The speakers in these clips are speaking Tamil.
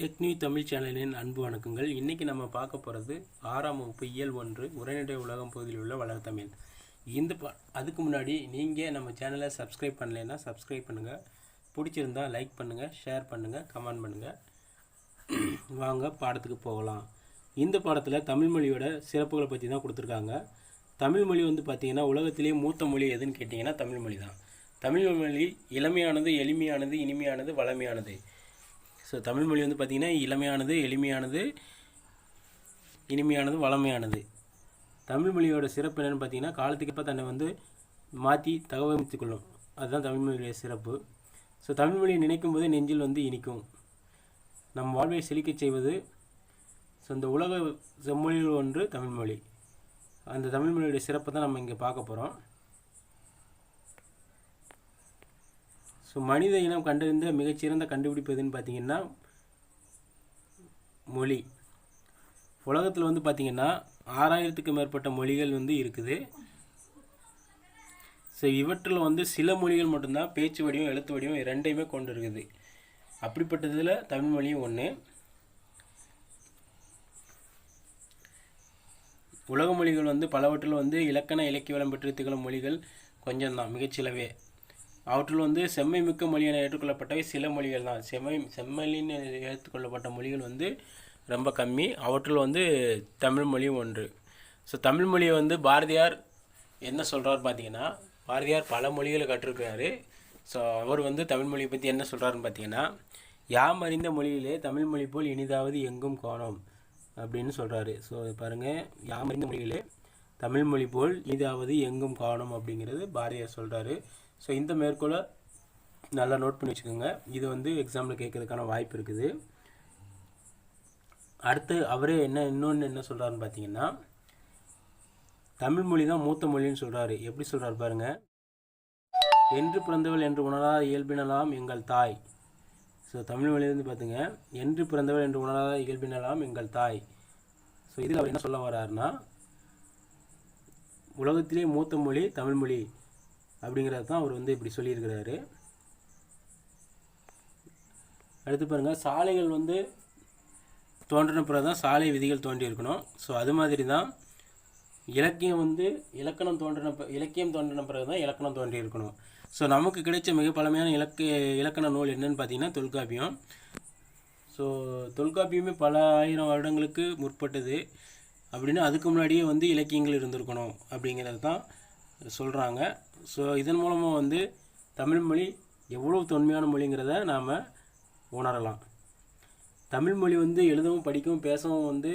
டெக்னி தமிழ் சேனலின் அன்பு வணக்கங்கள். இன்றைக்கி நம்ம பார்க்க போகிறது ஆறாம் வகுப்பு இயல் ஒன்று உரைநடை உலகம் பகுதியில் உள்ள வளர்த்தமிழ் இந்த பா அதுக்கு முன்னாடி நீங்கள் நம்ம சேனலை சப்ஸ்கிரைப் பண்ணலைன்னா சப்ஸ்கிரைப் பண்ணுங்கள் பிடிச்சிருந்தா லைக் பண்ணுங்கள் ஷேர் பண்ணுங்கள் கமெண்ட் பண்ணுங்கள் வாங்க பாடத்துக்கு போகலாம். இந்த பாடத்தில் தமிழ் மொழியோட சிறப்புகளை பற்றி தான் கொடுத்துருக்காங்க. தமிழ் மொழி வந்து பார்த்திங்கன்னா உலகத்திலேயே மூத்த மொழி எதுன்னு கேட்டிங்கன்னா தமிழ் மொழி தான். தமிழ் மொழி இளமையானது எளிமையானது இனிமையானது வளமையானது. ஸோ தமிழ் மொழி வந்து பார்த்திங்கன்னா இளமையானது எளிமையானது இனிமையானது வளமையானது. தமிழ் மொழியோட சிறப்பு என்னென்னு பார்த்தீங்கன்னா காலத்துக்கேற்ப தன்னை வந்து மாற்றி தகவமைத்து கொள்ளும். அதுதான் தமிழ் மொழியோட சிறப்பு. ஸோ தமிழ் மொழியை நினைக்கும் போது நெஞ்சில் வந்து இனிக்கும். நம் வாழ்வை செழிக்கச் செய்வது ஸோ இந்த உலக செம்மொழியில் ஒன்று தமிழ்மொழி அந்த தமிழ்மொழியோட சிறப்பை தான் நம்ம இங்கே பார்க்க போகிறோம் ஸோ மனித இனம் கண்டறிந்த மிகச்சிறந்த கண்டுபிடிப்பு எதுன்னு பார்த்தீங்கன்னா மொழி. உலகத்தில் வந்து பார்த்திங்கன்னா ஆறாயிரத்துக்கு மேற்பட்ட மொழிகள் வந்து இருக்குது. ஸோ இவற்றில் வந்து சில மொழிகள் மட்டும்தான் பேச்சு வடிவம் எழுத்து வடிவம் ரெண்டையுமே கொண்டு இருக்குது அப்படிப்பட்டதில் தமிழ் மொழியும் ஒன்று உலக மொழிகள் வந்து பலவற்றில் வந்து இலக்கண இலக்கிய வளம் பெற்று திகழும் மொழிகள் கொஞ்சம்தான் மிகச்சிலவே. அவற்றில் வந்து செம்மை மிக்க மொழி என ஏற்றுக்கொள்ளப்பட்டவை சில மொழிகள் தான். செம்மை செம்மொழின்னு ஏற்றுக்கொள்ளப்பட்ட மொழிகள் வந்து ரொம்ப கம்மி. அவற்றில் வந்து தமிழ் மொழியும் ஒன்று. ஸோ தமிழ் மொழியை வந்து பாரதியார் என்ன சொல்கிறார் பார்த்தீங்கன்னா பாரதியார் பல மொழிகளை கற்றுருக்கிறாரு. ஸோ அவர் வந்து தமிழ் மொழியை பற்றி என்ன சொல்கிறாருன்னு பார்த்தீங்கன்னா யாம் அறிந்த மொழியிலே தமிழ் மொழி போல் இனிதாவது எங்கும் காணோம் அப்படின்னு சொல்கிறாரு ஸோ பாருங்கள் யாம் அறிந்த மொழியிலே தமிழ் மொழி போல் இனிதாவது எங்கும் காணோம் அப்படிங்கிறது பாரதியார் சொல்கிறாரு ஸோ இந்த மேற்கோளை நல்லா நோட் பண்ணி வச்சுக்கோங்க. இது வந்து எக்ஸாமில் கேட்கறதுக்கான வாய்ப்பு இருக்குது. அடுத்து அவரே என்ன இன்னொன்று என்ன சொல்கிறாருன்னு பார்த்தீங்கன்னா தமிழ் மொழி தான் மூத்த மொழின்னு சொல்கிறாரு எப்படி சொல்கிறாரு பாருங்கள் என்று பிறந்தவள் என்று உணராத இயல்பினலாம் எங்கள் தாய். ஸோ தமிழ் மொழியிலேருந்து பார்த்துங்க என்று பிறந்தவள் என்று உணராத இயல்பினலாம் எங்கள் தாய். ஸோ இதில் அவர் என்ன சொல்ல வர்றாருன்னா உலகத்திலே மூத்த மொழி தமிழ் மொழி. அப்படிங்கிறது தான் அவர் வந்து இப்படி சொல்லியிருக்கிறாரு. அடுத்து பாருங்கள் சாலைகள் வந்து தோன்றின பிறகு தான் சாலை விதிகள் தோன்றியிருக்கணும். ஸோ அது மாதிரி தான் இலக்கியம் வந்து இலக்கணம் தோன்றின இலக்கியம் தோன்றின பிறகு தான் இலக்கணம் தோன்றியிருக்கணும். ஸோ நமக்கு கிடைச்ச மிக பழமையான இலக்கிய இலக்கண நூல் என்னென்னு பார்த்தீங்கன்னா தொல்காப்பியம். ஸோ தொல்காப்பியமே பல ஆயிரம் வருடங்களுக்கு முற்பட்டது. அப்படின்னா அதுக்கு முன்னாடியே வந்து இலக்கியங்கள் இருந்திருக்கணும் அப்படிங்கிறது தான் சொல்கிறாங்க ஸோ இதன் மூலமாக வந்து தமிழ் மொழி எவ்வளோ தொன்மையான மொழிங்கிறத நாம் உணரலாம். தமிழ் மொழி வந்து எழுதவும் படிக்கவும் பேசவும் வந்து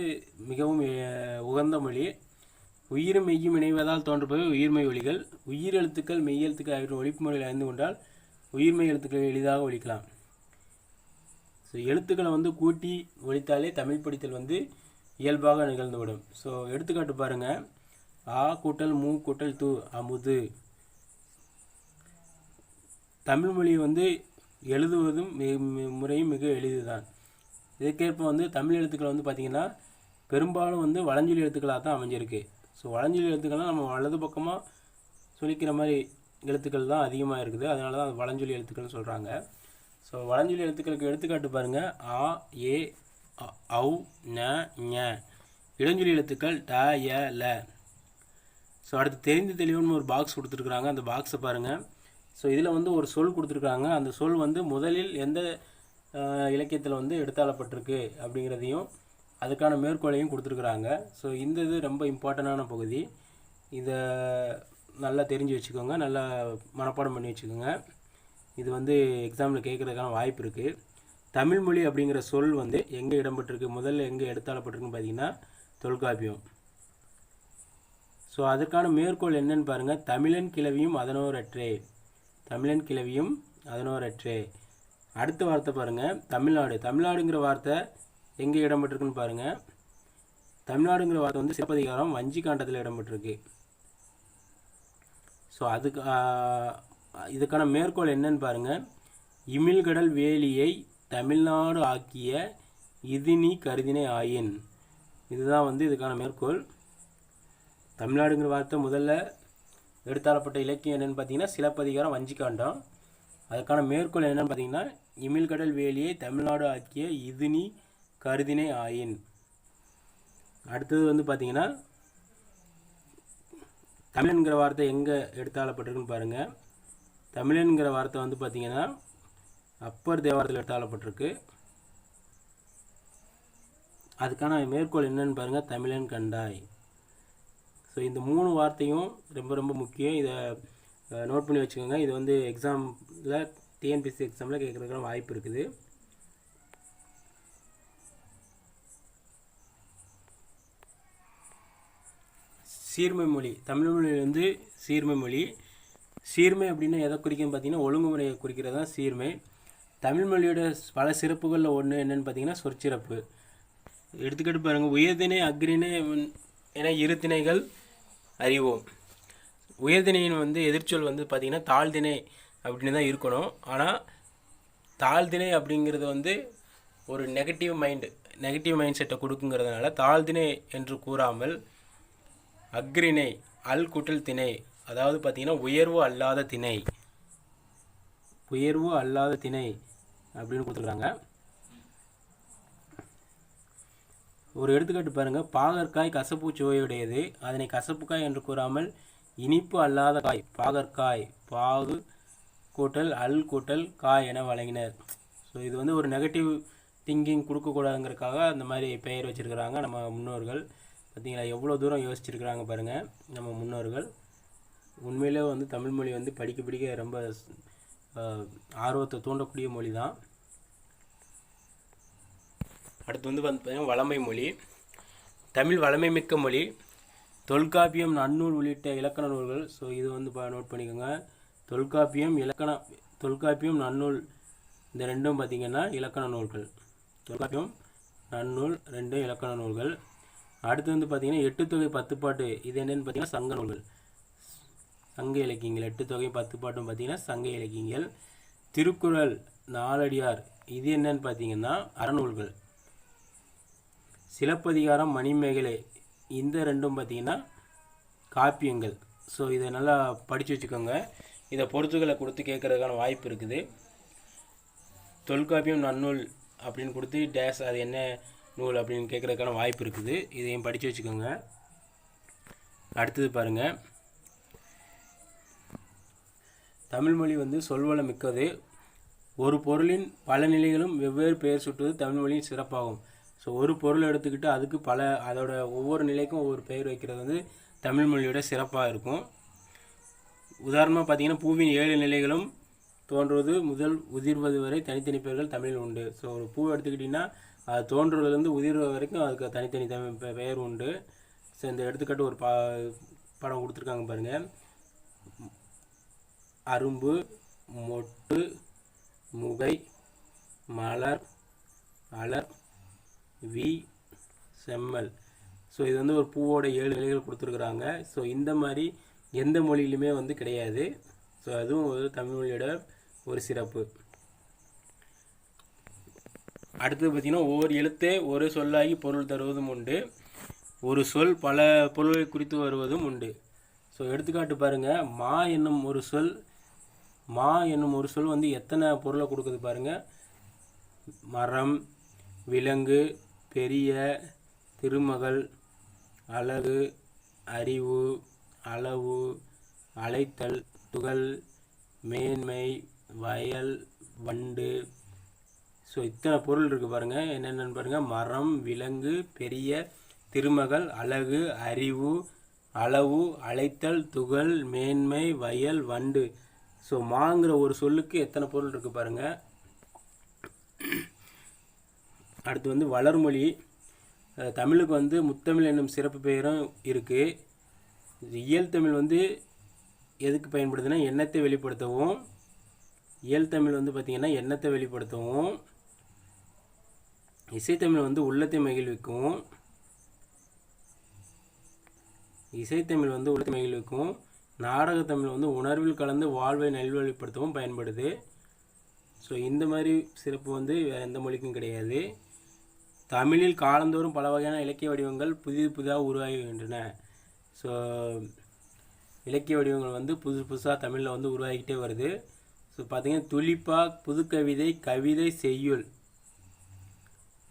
மிகவும் உகந்த மொழி. உயிரும் மெய்யும் இணைவதால் தோன்றுபவை உயிர்மெய் ஒலிகள். உயிர் எழுத்துக்கள் மெய் எழுத்துக்கள் ஆகிய ஒழிப்பு முறையில் அறிந்து கொண்டால் உயிர்மெய் எழுத்துக்களை எளிதாக ஒழிக்கலாம் ஸோ எழுத்துக்களை வந்து கூட்டி ஒழித்தாலே தமிழ் படித்தல் வந்து இயல்பாக நிகழ்ந்துவிடும். ஸோ எடுத்துக்காட்டு பாருங்கள் ஆ கூட்டல் மூ கூட்டல் து அமுது. தமிழ் மொழி வந்து எழுதுவதும் முறையும் மிக எளிதுதான். இதற்கேற்ப வந்து தமிழ் எழுத்துக்கள் வந்து பார்த்திங்கன்னா பெரும்பாலும் வந்து வளஞ்சொலி எழுத்துக்களாக தான் அமைஞ்சிருக்கு. ஸோ வளஞ்சொலி எழுத்துக்கள்லாம் நம்ம வலது பக்கமாக சொல்லிக்கிற மாதிரி எழுத்துக்கள் தான் அதிகமாக இருக்குது. அதனால தான் அது வளஞ்சொலி எழுத்துக்கள்னு சொல்கிறாங்க ஸோ வளஞ்சொலி எழுத்துக்களுக்கு எடுத்துக்காட்டு பாருங்கள் ஆ ஏ அ- ஔ ந ஞ. இடஞ்சொலி எழுத்துக்கள் ட ய ல. ஸோ அடுத்து தெரிந்து தெளிவுன்னு ஒரு பாக்ஸ் கொடுத்துருக்குறாங்க. அந்த பாக்ஸை பாருங்கள் ஸோ இதில் வந்து ஒரு சொல் கொடுத்துருக்காங்க. அந்த சொல் வந்து முதலில் எந்த இலக்கியத்தில் வந்து எடுத்தாளப்பட்டிருக்கு அப்படிங்கிறதையும் அதுக்கான மேற்கோளையும் கொடுத்துருக்குறாங்க. ஸோ இந்த இது ரொம்ப இம்பார்ட்டண்டான பகுதி. இதை நல்லா தெரிஞ்சு வச்சுக்கோங்க. நல்லா மனப்பாடம் பண்ணி வச்சுக்கோங்க. இது வந்து எக்ஸாமில் கேட்குறதுக்கான வாய்ப்பு இருக்குது தமிழ்மொழி அப்படிங்கிற சொல் வந்து எங்கே இடம்பெற்றிருக்கு? முதல்ல எங்கே எடுத்தாளப்பட்டிருக்குன்னு பார்த்தீங்கன்னா தொல்காப்பியம். ஸோ அதற்கான மேற்கோள் என்னன்னு பாருங்கள் தமிழன் கிளவியும் அதனோரற்றே. தமிழன் கிளவியும் அதனோரற்றே. அடுத்த வார்த்தை பாருங்கள் தமிழ்நாடு. தமிழ்நாடுங்கிற வார்த்தை எங்கே இடம்பெற்றிருக்குன்னு பாருங்கள் தமிழ்நாடுங்கிற வார்த்தை வந்து சிலப்பதிகாரம் வஞ்சி காண்டத்தில் இடம்பெற்றிருக்கு. ஸோ அதுக்கு இதுக்கான மேற்கோள் என்னன்னு பாருங்கள் இமிழ்கடல் வேலியை தமிழ்நாடு ஆக்கிய இதினி கருதினை ஆயின். இதுதான் வந்து இதுக்கான மேற்கோள். தமிழ்நாடுங்கிற வார்த்தை முதல்ல எடுத்தாளப்பட்ட இலக்கியம் என்னென்னு பார்த்தீங்கன்னா சிலப்பதிகாரம் வஞ்சிக்காண்டம் அதுக்கான மேற்கோள் என்னன்னு பார்த்தீங்கன்னா இமிழ்கடல் வேலியை தமிழ்நாடு ஆக்கிய இதுனி கருதினை ஆயின். அடுத்தது வந்து பார்த்தீங்கன்னா தமிழன்கிற வார்த்தை எங்கே எடுத்தாளப்பட்டிருக்குன்னு பாருங்கள் தமிழன்கிற வார்த்தை வந்து பார்த்தீங்கன்னா அப்பர் தேவாரத்தில் எடுத்தாளப்பட்டிருக்கு. அதுக்கான மேற்கோள் என்னன்னு பாருங்கள் தமிழன் கண்டாய். ஸோ இந்த மூணு வார்த்தையும் ரொம்ப ரொம்ப முக்கியம். இதை நோட் பண்ணி வச்சுக்கோங்க. இது வந்து எக்ஸாமில் டிஎன்பிசி எக்ஸாமில் கேட்குறதுக்கான வாய்ப்பு இருக்குது. சீர்மை மொழி. தமிழ் மொழி வந்து சீர்மை மொழி. சீர்மை அப்படின்னா எதை குறிக்குன்னு பார்த்தீங்கன்னா ஒழுங்குமுறையை குறிக்கிறது தான் சீர்மை. தமிழ் மொழியோட பல சிறப்புகளில் ஒன்று என்னன்னு பார்த்தீங்கன்னா சொற்சிறப்பு. எடுத்துக்கிட்டு பாருங்கள் உயர்திணை அக்ரிணை என இரு திணைகள் அறிவோம். உயர்திணையின் வந்து எதிர்ச்சொல் வந்து பார்த்திங்கன்னா தாழ்திணை அப்படின்னு தான் இருக்கணும். ஆனால் தாழ்திணை அப்படிங்கிறது வந்து ஒரு நெகட்டிவ் மைண்டு நெகட்டிவ் மைண்ட் செட்டை கொடுக்குங்கிறதுனால தாழ்திணை என்று கூறாமல் அக்ரிணை அல் குட்டல் திணை அதாவது பார்த்திங்கன்னா உயர்வு அல்லாத திணை. உயர்வு அல்லாத திணை அப்படின்னு கொடுத்துருக்காங்க. ஒரு எடுத்துக்காட்டு பாருங்கள் பாகற்காய் கசப்பு சுவையுடையது அதனை கசப்புக்காய் என்று கூறாமல் இனிப்பு அல்லாத காய் பாகற்காய் பாகு கூட்டல் அல் கூட்டல் காய் என வழங்கினர். ஸோ இது வந்து ஒரு நெகட்டிவ் திங்கிங் கொடுக்கக்கூடாதுங்கிறதுக்காக அந்த மாதிரி பெயர் வச்சுருக்கிறாங்க நம்ம முன்னோர்கள். பார்த்தீங்களா எவ்வளோ தூரம் யோசிச்சிருக்கிறாங்க பாருங்கள் நம்ம முன்னோர்கள். உண்மையிலே வந்து தமிழ்மொழி வந்து படிக்க படிக்க ரொம்ப ஆர்வத்தை தூண்டக்கூடிய மொழி தான் அடுத்து வந்து வந்து பார்த்தீங்கன்னா வளமை மொழி. தமிழ் வளமை மிக்க மொழி. தொல்காப்பியம் நன்னூல் உள்ளிட்ட இலக்கண நூல்கள். ஸோ இது வந்து பா நோட் பண்ணிக்கோங்க. தொல்காப்பியம் இலக்கண தொல்காப்பியம் நன்னூல் இந்த ரெண்டும் பார்த்தீங்கன்னா இலக்கண நூல்கள். தொல்காப்பியம் நன்னூல் ரெண்டும் இலக்கண நூல்கள். அடுத்து வந்து பார்த்திங்கன்னா எட்டு தொகை பத்து பாட்டு. இது என்னென்னு பார்த்தீங்கன்னா சங்க நூல்கள். சங்க இலக்கியங்கள். எட்டு தொகை பத்து பாட்டும் பார்த்தீங்கன்னா சங்க இலக்கியங்கள். திருக்குறள் நாலடியார். இது என்னன்னு பார்த்தீங்கன்னா அறநூல்கள். சிலப்பதிகாரம் மணிமேகலை இந்த ரெண்டும் பார்த்தீங்கன்னா காப்பியங்கள். ஸோ இதை நல்லா படித்து வச்சுக்கோங்க. இதை பொறுத்துகளை கொடுத்து கேட்குறதுக்கான வாய்ப்பு இருக்குது. தொல்காப்பியம் நன்னூல் அப்படின்னு கொடுத்து டேஸ் அது என்ன நூல் அப்படின்னு கேட்குறதுக்கான வாய்ப்பு இருக்குது. இதையும் படித்து வச்சுக்கோங்க. அடுத்தது பாருங்கள் தமிழ்மொழி வந்து சொல்வளம் மிக்கது. ஒரு பொருளின் பல நிலைகளும் வெவ்வேறு பெயர் சுட்டுவது தமிழ்மொழியின் சிறப்பாகும். ஸோ ஒரு பொருள் எடுத்துக்கிட்டு அதுக்கு பல அதோட ஒவ்வொரு நிலைக்கும் ஒவ்வொரு பெயர் வைக்கிறது வந்து தமிழ் மொழியோட சிறப்பாக இருக்கும். உதாரணமாக பார்த்தீங்கன்னா பூவின் ஏழு நிலைகளும் தோன்றுவது முதல் உதிர்வது வரை தனித்தனி பெயர்கள் தமிழில் உண்டு. ஸோ ஒரு பூ எடுத்துக்கிட்டிங்கன்னா அது தோன்றுவதுலேருந்து உதிர்வது வரைக்கும் அதுக்கு தனித்தனி தமிழ் பெயர் உண்டு. ஸோ இந்த எடுத்துக்காட்டு ஒரு பா படம் கொடுத்துருக்காங்க பாருங்கள் அரும்பு மொட்டு முகை மலர் அலர் வி செம்மல். ஸோ இது வந்து ஒரு பூவோட ஏழு நிலைகள் கொடுத்துருக்குறாங்க. ஸோ இந்த மாதிரி எந்த மொழியிலுமே வந்து கிடையாது. ஸோ அதுவும் ஒரு தமிழ் மொழியோட ஒரு சிறப்பு. அடுத்தது பார்த்திங்கன்னா ஒவ்வொரு எழுத்தே ஒரு சொல்லாகி பொருள் தருவதும் உண்டு. ஒரு சொல் பல பொருள்களை குறித்து வருவதும் உண்டு. ஸோ எடுத்துக்காட்டு பாருங்கள் மா என்னும் ஒரு சொல் மா என்னும் ஒரு சொல் வந்து எத்தனை பொருளை கொடுக்குது பாருங்கள் மரம் விலங்கு பெரிய திருமகள் அழகு அறிவு அளவு அழைத்தல் துகள் மேன்மை வயல் வண்டு. ஸோ இத்தனை பொருள் இருக்குது பாருங்கள் என்னென்னு பாருங்கள் மரம் விலங்கு பெரிய திருமகள் அழகு அறிவு அளவு அழைத்தல் துகள் மேன்மை வயல் வண்டு. ஸோ மாங்கிற ஒரு சொல்லுக்கு எத்தனை பொருள் இருக்குது பாருங்கள் அடுத்து வந்து வளர்மொழி. தமிழுக்கு வந்து முத்தமிழ் என்னும் சிறப்பு பெயரும் இருக்குது இயல் தமிழ் வந்து எதுக்கு பயன்படுதுன்னா எண்ணத்தை வெளிப்படுத்தவும். இயல் தமிழ் வந்து பார்த்திங்கன்னா எண்ணத்தை வெளிப்படுத்தவும். இசைத்தமிழ் வந்து உள்ளத்தை மகிழ்விக்கும் இசைத்தமிழ் வந்து உள்ளத்தை மகிழ்விக்கும் நாடகத்தமிழ் வந்து உணர்வில் கலந்து வாழ்வை நல்வழிப்படுத்தவும் பயன்படுது. ஸோ இந்த மாதிரி சிறப்பு வந்து வேறு எந்த மொழிக்கும் கிடையாது. தமிழில் காலந்தோறும் பல வகையான இலக்கிய வடிவங்கள் புதிது புதிதாக உருவாகி வருகின்றன ஸோ இலக்கிய வடிவங்கள் வந்து புதுசு புதுசாக தமிழில் வந்து உருவாகிக்கிட்டே வருது. ஸோ பார்த்திங்கன்னா துளிப்பா புதுக்கவிதை கவிதை செய்யுள்.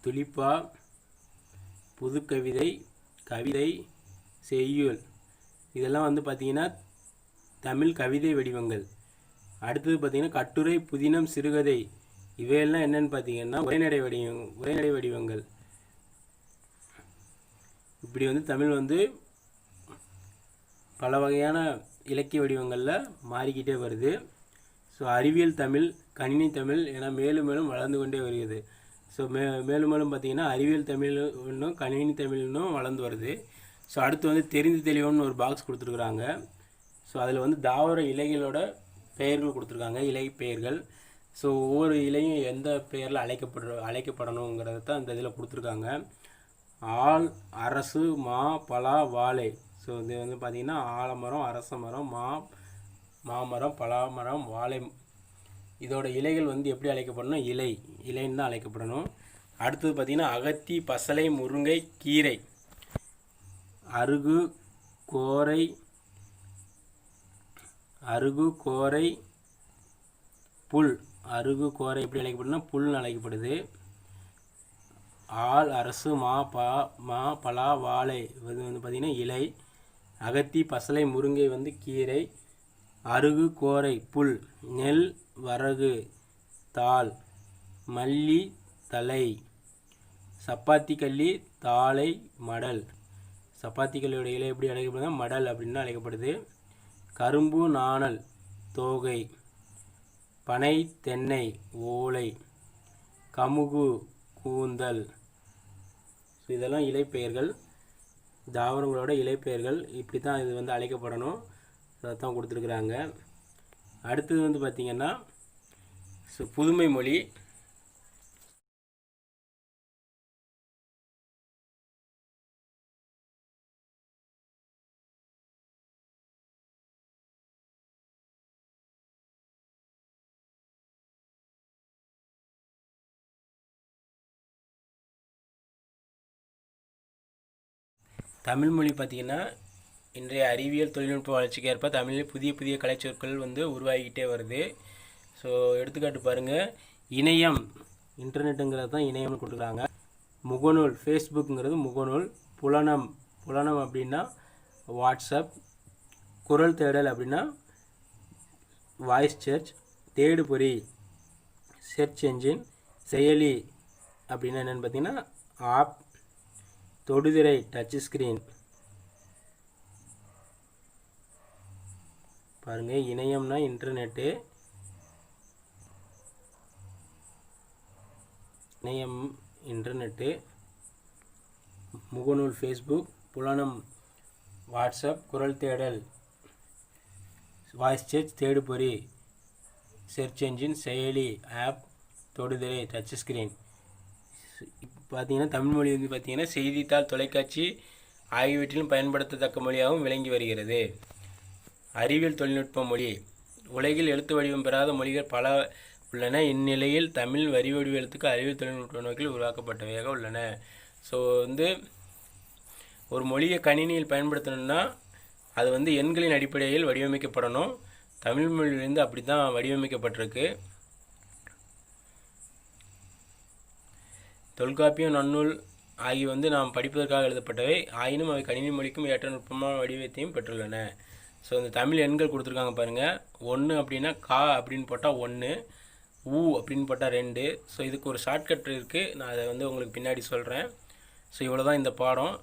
துளிப்பா புதுக்கவிதை கவிதை செய்யுள். இதெல்லாம் வந்து பார்த்தீங்கன்னா தமிழ் கவிதை வடிவங்கள். அடுத்தது பார்த்திங்கன்னா கட்டுரை புதினம் சிறுகதை. இவையெல்லாம் என்னென்னு பார்த்தீங்கன்னா உரைநடை வடிவம் உரைநடை வடிவங்கள். இப்படி வந்து தமிழ் வந்து பல வகையான இலக்கிய வடிவங்களில் மாறிக்கிட்டே வருது. ஸோ அறிவியல் தமிழ் கணினி தமிழ் என மேலும் மேலும் வளர்ந்து கொண்டே வருகிறது. ஸோ மே மேலும் மேலும் பார்த்தீங்கன்னா அறிவியல் தமிழ் ஒன்றும் கணினி தமிழ்னும் வளர்ந்து வருது. ஸோ அடுத்து வந்து தெரிந்து தெளிவுன்னு ஒரு பாக்ஸ் கொடுத்துருக்குறாங்க. ஸோ அதில் வந்து தாவர இலைகளோட பெயர்கள் கொடுத்துருக்காங்க. இலை பெயர்கள். ஸோ ஒவ்வொரு இலையும் எந்த பெயரில் அழைக்கப்படுற அழைக்கப்படணுங்கிறத தான் இந்த இதில் கொடுத்துருக்காங்க. ஆள் அரசு மா பலா வாழை. ஸோ இது வந்து பார்த்திங்கன்னா ஆலமரம் அரச மரம் மா மாமரம் பலாமரம் வாழை. இதோட இலைகள் வந்து எப்படி அழைக்கப்படணும்? இலை. இலைன்னு தான் அழைக்கப்படணும். அடுத்தது பார்த்திங்கன்னா அகத்தி பசலை முருங்கை கீரை. அருகு கோரை. அருகு கோரை புல். அருகு கோரை எப்படி அழைக்கப்படுதுன்னா புல் அழைக்கப்படுது. ஆள் அரசு மா பா மா பலா வாழை இது வந்து பார்த்திங்கன்னா இலை அகத்தி பசலை முருங்கை வந்து கீரை அருகு கோரை புல் நெல் வரகு தாள் மல்லி தலை சப்பாத்தி கள்ளி தாளை மடல். சப்பாத்தி கல்லியோட இலை எப்படி அழைக்கப்படுதுன்னா மடல் அப்படின்னு அழைக்கப்படுது. கரும்பு நாணல் தோகை. பனை தென்னை ஓலை கமுகு கூந்தல். ஸோ இதெல்லாம் இலைப்பெயர்கள். தாவரங்களோட இலைப்பெயர்கள். இப்படி தான் இது வந்து அழைக்கப்படணும். அதை தான் கொடுத்துருக்குறாங்க. அடுத்தது வந்து பார்த்திங்கன்னா ஸோ புதுமை மொழி. தமிழ்மொழி பார்த்திங்கன்னா இன்றைய அறிவியல் தொழில்நுட்ப வளர்ச்சிக்கு ஏற்ப தமிழில் புதிய புதிய கலைச்சொற்கள் வந்து உருவாகிக்கிட்டே வருது. ஸோ எடுத்துக்காட்டு பாருங்கள் இணையம் இன்டர்நெட்டுங்கிறது தான் இணையம்னு கொடுக்குறாங்க. முகநூல் ஃபேஸ்புக்குங்கிறது முகநூல். புலனம் புலனம் அப்படின்னா வாட்ஸ்அப் குரல் தேடல் அப்படின்னா வாய்ஸ் சர்ச் தேடுபொறி சர்ச் என்ஜின் செயலி அப்படின்னா என்னென்னு பார்த்தீங்கன்னா ஆப் தொடுதிரை டச் ஸ்க்ரீன் பாருங்கள் இணையம்னா இன்டர்நெட்டு இணையம் இன்டர்நெட்டு முகநூல் ஃபேஸ்புக் புலனம் வாட்ஸ்அப் குரல் தேடல். வாய்ஸ் சர்ச் தேடுபொறி. சர்ச் என்ஜின் செயலி ஆப் தொடுதிரை டச் ஸ்க்ரீன் பார்த்திங்கன்னா தமிழ் மொழி வந்து பார்த்திங்கன்னா செய்தித்தாள் தொலைக்காட்சி ஆகியவற்றிலும் பயன்படுத்தத்தக்க மொழியாகவும் விளங்கி வருகிறது. அறிவியல் தொழில்நுட்ப மொழி. உலகில் எழுத்து வடிவம் பெறாத மொழிகள் பல உள்ளன. இந்நிலையில் தமிழ் வரி வடிவ எழுத்துக்கு அறிவியல் தொழில்நுட்ப நோக்கில் உருவாக்கப்பட்டவையாக உள்ளன. ஸோ வந்து ஒரு மொழியை கணினியில் பயன்படுத்தணும்னா அது வந்து எண்களின் அடிப்படையில் வடிவமைக்கப்படணும். தமிழ் மொழியிலேருந்து அப்படி தான் வடிவமைக்கப்பட்டிருக்கு. தொல்காப்பியம் நன்னூல் ஆகிய வந்து நாம் படிப்பதற்காக எழுதப்பட்டவை. ஆயினும் அவை கணினி மொழிக்கும் ஏற்ற நுட்பமான வடிவத்தையும் பெற்றுள்ளன. ஸோ இந்த தமிழ் எண்கள் கொடுத்துருக்காங்க பாருங்கள் ஒன்று அப்படின்னா கா அப்படின்னு போட்டால் ஒன்று ஊ அப்படின்னு போட்டால் ரெண்டு. ஸோ இதுக்கு ஒரு ஷார்ட்கட் இருக்குது நான் அதை வந்து உங்களுக்கு பின்னாடி சொல்கிறேன் ஸோ இவ்வளோ தான் இந்த பாடம்.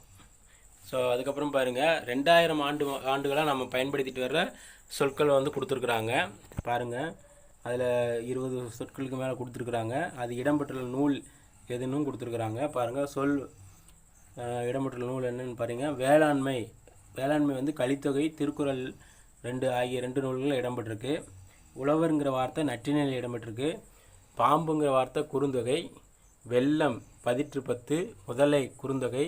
ஸோ அதுக்கப்புறம் பாருங்கள் ரெண்டாயிரம் ஆண்டு ஆண்டுகளாக நம்ம பயன்படுத்திட்டு வர்ற சொற்கள் வந்து கொடுத்துருக்குறாங்க. பாருங்கள் அதில் இருபது சொற்களுக்கு மேலே கொடுத்துருக்குறாங்க. அது இடம்பெற்றுள்ள நூல் எதுன்னு கொடுத்துருக்குறாங்க. பாருங்கள் சொல் இடம்பெற்றுள்ள நூல் என்னென்னு பாருங்கள் வேளாண்மை வேளாண்மை வந்து கலித்தொகை திருக்குறள் ரெண்டு ஆகிய ரெண்டு நூல்கள் இடம்பெற்றிருக்கு. உழவருங்கிற வார்த்தை நற்றினையில் இடம்பெற்றிருக்கு. பாம்புங்கிற வார்த்தை குறுந்தொகை. வெள்ளம் பதிற்று பத்து முதலை குறுந்தொகை.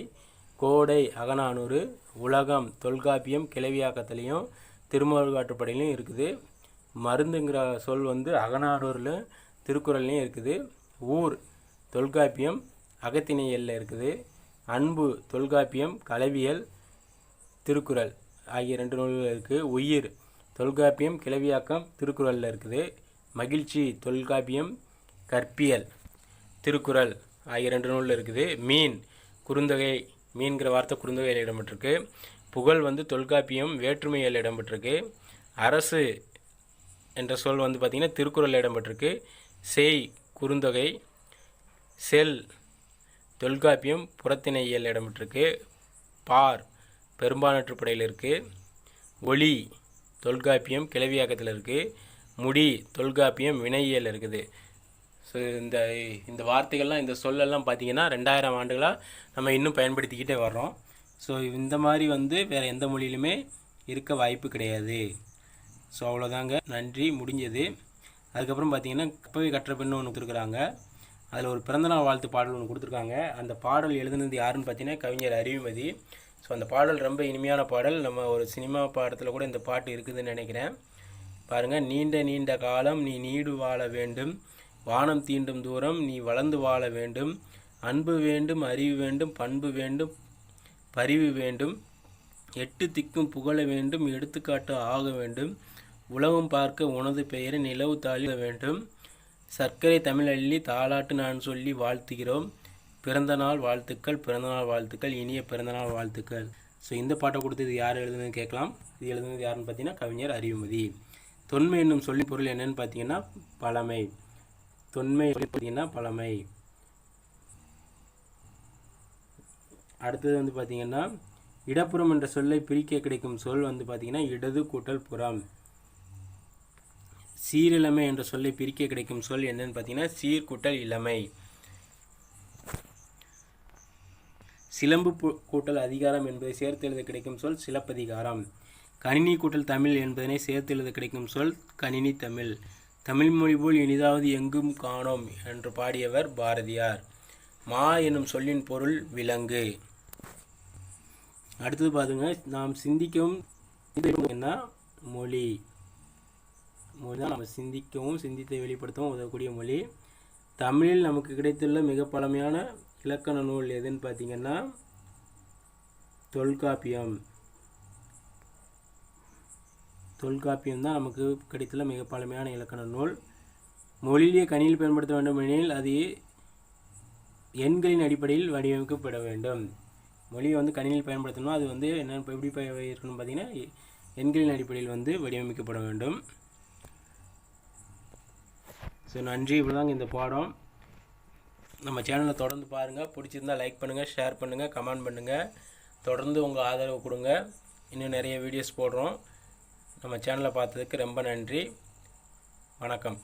கோடை அகநானூறு உலகம் தொல்காப்பியம் கிளவியாக்கத்துலேயும் திருமுருகாற்றுப்படையிலையும் இருக்குது. மருந்துங்கிற சொல் வந்து அகநானூரில் திருக்குறள்லையும் இருக்குது. ஊர் தொல்காப்பியம் அகத்திணையலில் இருக்குது. அன்பு தொல்காப்பியம் கலவியல் திருக்குறள் ஆகிய ரெண்டு நூல்கள் இருக்குது உயிர் தொல்காப்பியம் கிளவியாக்கம் திருக்குறளில் இருக்குது. மகிழ்ச்சி தொல்காப்பியம் கற்பியல் திருக்குறள் ஆகிய ரெண்டு நூலில் இருக்குது. மீன் குறுந்தொகை மீன்கிற வார்த்தை குறுந்தொகையில் இடம்பெற்றிருக்கு. புகழ் வந்து தொல்காப்பியம் வேற்றுமையில் இடம்பெற்றிருக்கு. அரசு என்ற சொல் வந்து பார்த்திங்கன்னா திருக்குறளில் இடம்பெற்றிருக்கு. செய் குறுந்தொகை செல் தொல்காப்பியம் புறத்திணையியல் இடம்பெற்றிருக்கு. பார் பெரும்பாலாற்றுப்படையில் இருக்குது ஒளி தொல்காப்பியம் கிளவியாக்கத்தில் இருக்குது முடி தொல்காப்பியம் வினையியல் இருக்குது. ஸோ இந்த இந்த வார்த்தைகள்லாம் இந்த சொல்லெல்லாம் பார்த்தீங்கன்னா ரெண்டாயிரம் ஆண்டுகளாக நம்ம இன்னும் பயன்படுத்திக்கிட்டே வர்றோம். ஸோ இந்த மாதிரி வந்து வேறு எந்த மொழியிலுமே இருக்க வாய்ப்பு கிடையாது. ஸோ அவ்வளோதாங்க. நன்றி. முடிஞ்சது. அதுக்கப்புறம் பார்த்தீங்கன்னா கப்பவை கற்ற பெண்ணு ஒன்று கொடுத்துருக்குறாங்க. அதில் ஒரு பிறந்தநாள் வாழ்த்து பாடல் ஒன்று கொடுத்துருக்காங்க. அந்த பாடல் எழுதுனது யாருன்னு பார்த்தீங்கன்னா கவிஞர் அறிவுமதி. ஸோ அந்த பாடல் ரொம்ப இனிமையான பாடல். நம்ம ஒரு சினிமா பாடத்தில் கூட இந்த பாட்டு இருக்குதுன்னு நினைக்கிறேன். பாருங்கள் நீண்ட நீண்ட காலம் நீ நீடு வாழ வேண்டும். வானம் தீண்டும் தூரம் நீ வளர்ந்து வாழ வேண்டும். அன்பு வேண்டும் அறிவு வேண்டும் பண்பு வேண்டும் பரிவு வேண்டும். எட்டு திக்கும் புகழ வேண்டும் எடுத்துக்காட்டு ஆக வேண்டும். உலகம் பார்க்க உனது பெயரை நிலவு தாழ வேண்டும். சர்க்கரை தமிழ் அள்ளி தாலாட்டு நான் சொல்லி வாழ்த்துகிறோம். பிறந்தநாள் வாழ்த்துக்கள் பிறந்தநாள் வாழ்த்துக்கள் இனிய பிறந்தநாள் வாழ்த்துக்கள். ஸோ இந்த பாட்டை கொடுத்து இது யார் எழுதுனதுன்னு கேட்கலாம். இது எழுதுனது யாருன்னு பார்த்தீங்கன்னா கவிஞர் அறிவுமதி. தொன்மை என்னும் சொல்லி பொருள் என்னன்னு பார்த்தீங்கன்னா பழமை. தொன்மை பார்த்தீங்கன்னா பழமை. அடுத்தது வந்து பார்த்தீங்கன்னா இடப்புறம் என்ற சொல்லை பிரிக்க கிடைக்கும் சொல் வந்து பார்த்தீங்கன்னா இடது கூட்டல் புறம். சீரிழமை என்ற சொல்லை பிரிக்க கிடைக்கும் சொல் என்னன்னு பார்த்தீங்கன்னா சீர்கூட்டல் இளமை. சிலம்பு கூட்டல் அதிகாரம் என்பதை சேர்த்து எழுத கிடைக்கும் சொல் சிலப்பதிகாரம். கணினி கூட்டல் தமிழ் என்பதனை சேர்த்து எழுத கிடைக்கும் சொல் கணினி தமிழ். தமிழ் மொழி போல் இனிதாவது எங்கும் காணோம் என்று பாடியவர் பாரதியார். மா எனும் சொல்லின் பொருள் விலங்கு. அடுத்தது பாருங்க நாம் சிந்திக்கும் என்ன? மொழி. மொழி தான் நம்ம சிந்திக்கவும் சிந்தித்தை வெளிப்படுத்தவும் உதவக்கூடிய மொழி. தமிழில் நமக்கு கிடைத்துள்ள மிக பழமையான இலக்கண நூல் எதுன்னு பார்த்தீங்கன்னா தொல்காப்பியம். தொல்காப்பியம் தான் நமக்கு கிடைத்துள்ள மிக பழமையான இலக்கண நூல். மொழியிலே கணியில் பயன்படுத்த வேண்டும் எனில் அது எண்களின் அடிப்படையில் வடிவமைக்கப்பட வேண்டும். மொழியை வந்து கணினியில் பயன்படுத்தணும் அது வந்து என்ன எப்படி இருக்கணும்னு பார்த்தீங்கன்னா எண்களின் அடிப்படையில் வந்து வடிவமைக்கப்பட வேண்டும். ஸோ நன்றி. இவ்வளோதாங்க இந்த பாடம். நம்ம சேனலை தொடர்ந்து பாருங்கள் பிடிச்சிருந்தா லைக் பண்ணுங்கள் ஷேர் பண்ணுங்கள் கமெண்ட் பண்ணுங்கள் தொடர்ந்து உங்கள் ஆதரவு கொடுங்க. இன்னும் நிறைய வீடியோஸ் போடுறோம். நம்ம சேனலை பார்த்ததுக்கு ரொம்ப நன்றி. வணக்கம்.